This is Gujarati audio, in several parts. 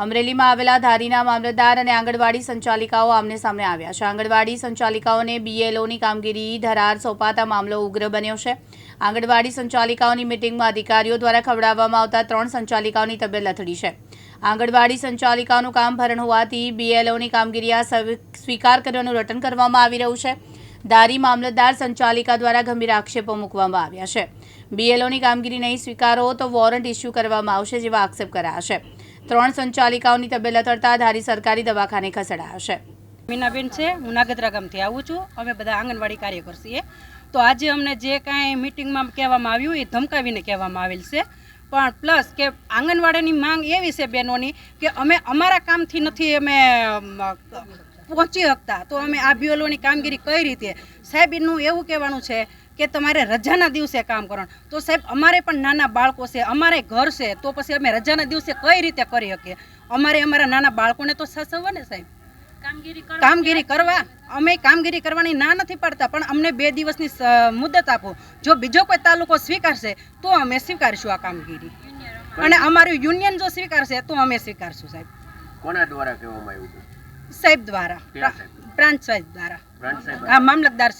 અમરેલીમાં આવેલા ધારીના મામલતદાર અને આંગણવાડી સંચાલિકાઓ આમને સામે આવ્યા છે. આંગણવાડી સંચાલિકાઓને બીએલઓની કામગીરી ધરાર સોંપાતા મામલો ઉગ્ર બન્યો છે. આંગણવાડી સંચાલિકાઓની મિટિંગમાં અધિકારીઓ દ્વારા ખવડાવવામાં આવતા ત્રણ સંચાલિકાઓની તબિયત લથડી છે. આંગણવાડી સંચાલિકાઓનું કામ ભરણ હોવાથી બીએલઓની કામગીરી આ સ્વ- સ્વીકાર કરવાનું રટન કરવામાં આવી રહ્યું છે. દારી મામલતદાર સંચાલિકા દ્વારા ગંભીર આક્ષેપો મૂકવામાં આવ્યા છે. બીએલઓની કામગીરી નહીં સ્વીકારો તો વોરંટ ઇસ્યુ કરવામાં આવશે જેવા આક્ષેપ કરાયા છે. ત્રણ સંચાલિકાઓની તબિયત લથડતા ધારી સરકારી દવાખાને ખસેડાયા છે. મીનાબેન છે હું નાગદરા ગામથી આવું છું. અમે બધા આંગણવાડી કાર્યકર છીએ તો આજે અમને જે કાંઈ મિટિંગમાં કહેવામાં આવ્યું એ ધમકાવીને કહેવામાં આવેલ છે. પણ પ્લસ કે આંગણવાડીની માંગ એવી છે બહેનોની કે અમે અમારા કામથી નથી અમ, પહોંચી શકતા તો અમે આ બીઓલોની કામગીરી કઈ રીતે? સાહેબ એનું એવું કહેવાનું છે કે તમારે રજાના દિવસે કામ કરવાનું. તો સાહેબ અમારે પણ નાના બાળકો છે અમારે ઘર છે તો પછી અમે રજાના દિવસે કઈ રીતે કરી શકીએ? અમારે અમારા નાના બાળકોને તો સાચવવા ને સાહેબ. કામગીરી કરવા અમે કામગીરી કરવાની ના નથી પાડતા પણ અમને બે દિવસની મુદત આપો. જો બીજો કોઈ તાલુકો સ્વીકારશે તો અમે સ્વીકારશું આ કામગીરી. અને અમારું યુનિયન જો સ્વીકારશે તો અમે સ્વીકારશું સાહેબ. કોના દ્વારા કહેવામાં આવ્યું સાહેબ દ્વારા બ્રાન્ચ સાહેબ? પ્રાંત સાહેબ દ્વારા. સાહેબ હા મામલતદાર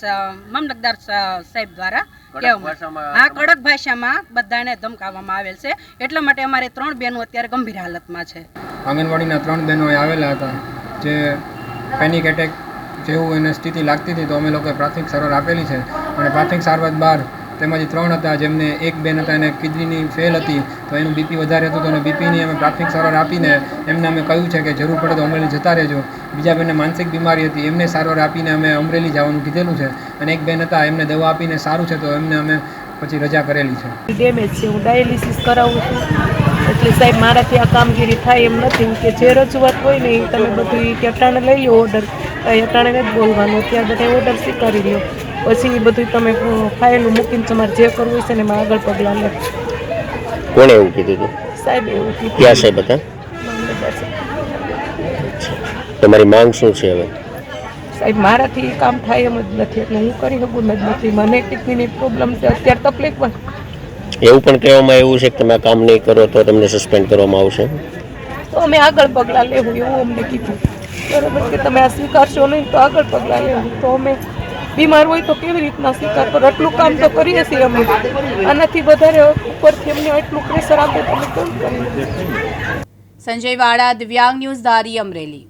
મામલતદાર સાહેબ દ્વારા હા કડક ભાષામાં બધાને ધમકાવવામાં આવેલ છે. એટલા માટે અમારે ત્રણ બહેનો અત્યારે ગંભીર હાલતમાં છે. આંગણવાડીના ત્રણ બહેનો આવેલા હતા જે પેનિક એટેક જેવું એને સ્થિતિ લાગતી હતી તો અમે લોકોએ પ્રાથમિક સારવાર આપેલી છે. અને પ્રાથમિક સારવાર બહાર તેમાંથી ત્રણ હતા જેમને એક બેન હતા એને કિડનીની ફેલ હતી તો એનું બીપી વધારે હતું તો એને બીપીની અમે પ્રાથમિક સારવાર આપીને એમને અમે કહ્યું છે કે જરૂર પડે તો અમરેલી જતા રહેજો. બીજા બેનને માનસિક બીમારી હતી. એમને સારવાર આપીને અમે અમરેલી જવાનું કીધેલું છે અને એક બેન હતા એમને દવા આપીને સારું છે તો એમને અમે પછી રજા કરેલી છે. ડેમેજ છે. હું ડાયાલિસિસ કરાવું છું. એટલે સાહેબ મારાથી આ કામગીરી થાય એમ નથી. કે જે રજૂઆત હોય ને એ તમે બધું કે અટાણે લઈ લો ઓર્ડર અટાણે જ બોલવાનું. અત્યારે બધા ઓર્ડર સ્વીકારી લો પછી એ બધું તમે ફાઇલ મૂકીને તમારે જે કરવું છે ને એમાં આગળ પગલાં લે. કોણે એવું કીધું હતું? સાહેબ એવું કીધું. ક્યાં સાહેબ હતા. તમારી માંગ શું છે હવે? સાહેબ મારાથી કામ થાય એમ જ નથી. એટલે હું કરી શકું જ નથી. મને કિડનીની પ્રોબ્લેમ છે. અત્યારે તકલીફ પણ એવું પણ કહેવામાં એવું છે કે તમે આ કામ નહીં કરો તો તમને સસ્પેન્ડ કરવામાં આવશે? તો અમે આગળ પગલાં લેવું એવું અમને કીધું. બરાબર કે તમે આ સ્વીકારશો નહીં તો આગળ પગલાં લેવું. તો અમે બીમાર હોય તો કેવી રીતના સ્વીકાર કરો એટલું કામ તો કરીએ છીએ અમે. આનાથી વધારે ઉપરથી અમને એટલું પ્રેશર આપે તો અમે કેમ કરીએ? સંજય વાડા દિવ્યાંગ ન્યૂઝ ધારી અમરેલી.